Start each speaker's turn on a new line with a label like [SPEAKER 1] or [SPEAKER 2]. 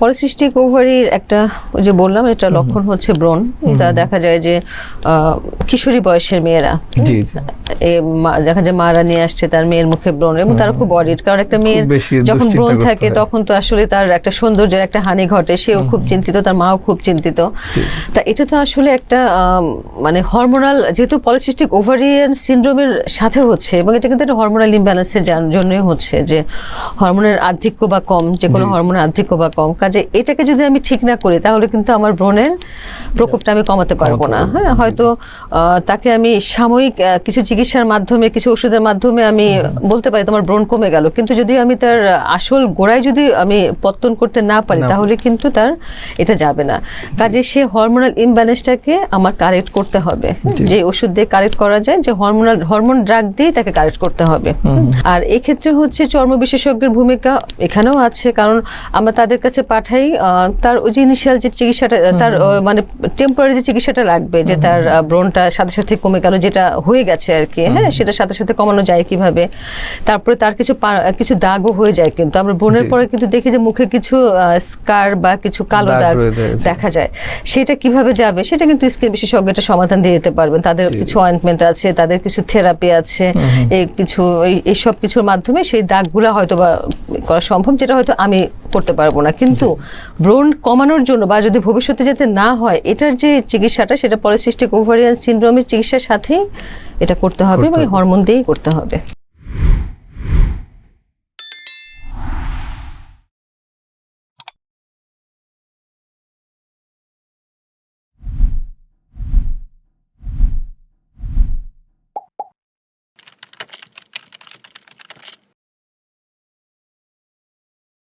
[SPEAKER 1] Polycystic ওভারির একটা যে বললাম এটা লক্ষণ হচ্ছে ব্রণ। এটা দেখা যায় যে কিশোরী বয়সের মেয়েরা। দেখা যায় মারা নিয়ে আসছে তার মেয়ের মুখে ব্রণ এবং তারা খুব অডিট কারণ একটা মেয়ের যখন ব্রণ থাকে তখন তো আসলে তার একটা সৌন্দর্যের একটা হানি ঘটে সেও খুব চিন্তিত তার মাও খুব চিন্তিত। তা এটা তো আসলে একটা মানে হরমোনাল যেহেতু পলিসিস্টিক ওভারিয়ান সিনড্রোমের সাথে হচ্ছে এবং এটা কিন্তু একটা হরমোনাল ইমব্যালেন্সের জন্যই হচ্ছে যে হরমোনের আধিক্য বা কম যে কোনো হরমোনের আধিক্য বা কম। কাজে এটাকে যদি আমি ঠিক না করি তাহলে কিন্তু আমার ব্রণের প্রকোপটা আমি কমাতে পারব না।
[SPEAKER 2] কমাতে পারব না,
[SPEAKER 1] হ্যাঁ হয়তো তাকে আমি সাময়িক কিছু চিকিৎসার মাধ্যমে কিছু ওষুধের মাধ্যমে আমি বলতে পারি তোমার ব্রণ কমে গেল। কিন্তু যদি আমি তার আসল গোড়ায় যদি আমি পত্তন করতে না পারি তাহলে কিন্তু তার এটা যাবে না। কাজে সে হরমোনাল ইমব্যালেন্সটাকে আমার কারেক্ট করতে হবে। যে ওষুধ দিয়ে কারেক্ট করা যায় যে হরমোনাল হরমোন ড্রাগ দিয়ে তাকে কারেক্ট করতে হবে। আর এক্ষেত্রে হচ্ছে চর্ম বিশেষজ্ঞের ভূমিকা এখানেও আছে কারণ আমরা তাদের কাছে পাঠাই আহ, তার ওই যে ইনিশিয়াল যে চিকিৎসাটা তার মানে টেম্পোরারি যে চিকিৎসাটা লাগবে যে তার ব্রণটা সাথে সাথে কমে গেল যেটা হয়ে গেছে আর কি হ্যাঁ সেটা সাথে সাথে কমানো যায় কীভাবে। তারপরে তার কিছু কিছু দাগও হয়ে যায় কিন্তু আমরা ব্রণের পরে কিন্তু দেখি যে মুখে কিছু স্কার বা কিছু কালো
[SPEAKER 2] দাগ।
[SPEAKER 1] দেখা যায়। সেটা কীভাবে যাবে সেটা কিন্তু স্কিন বিশেষজ্ঞটা সমাধান দিয়ে দিতে পারবেন। তাদের কিছু অয়েন্টমেন্ট আছে তাদের কিছু থেরাপি আছে এই কিছু এই- এইসব কিছুর মাধ্যমে সেই দাগগুলো হয়তো বা করা সম্ভব যেটা হয়তো আমি করতে পারব না। কিন্তু ব্রণ কমানোর জন্য বা যদি ভবিষ্যতে যাতে না হয় এটার যে চিকিৎসাটা সেটা পলিসিস্টিক ওভারিয়ান সিনড্রোমের চিকিৎসার সাথে এটা করতে হবে এবং হরমোন দিয়েই করতে হবে।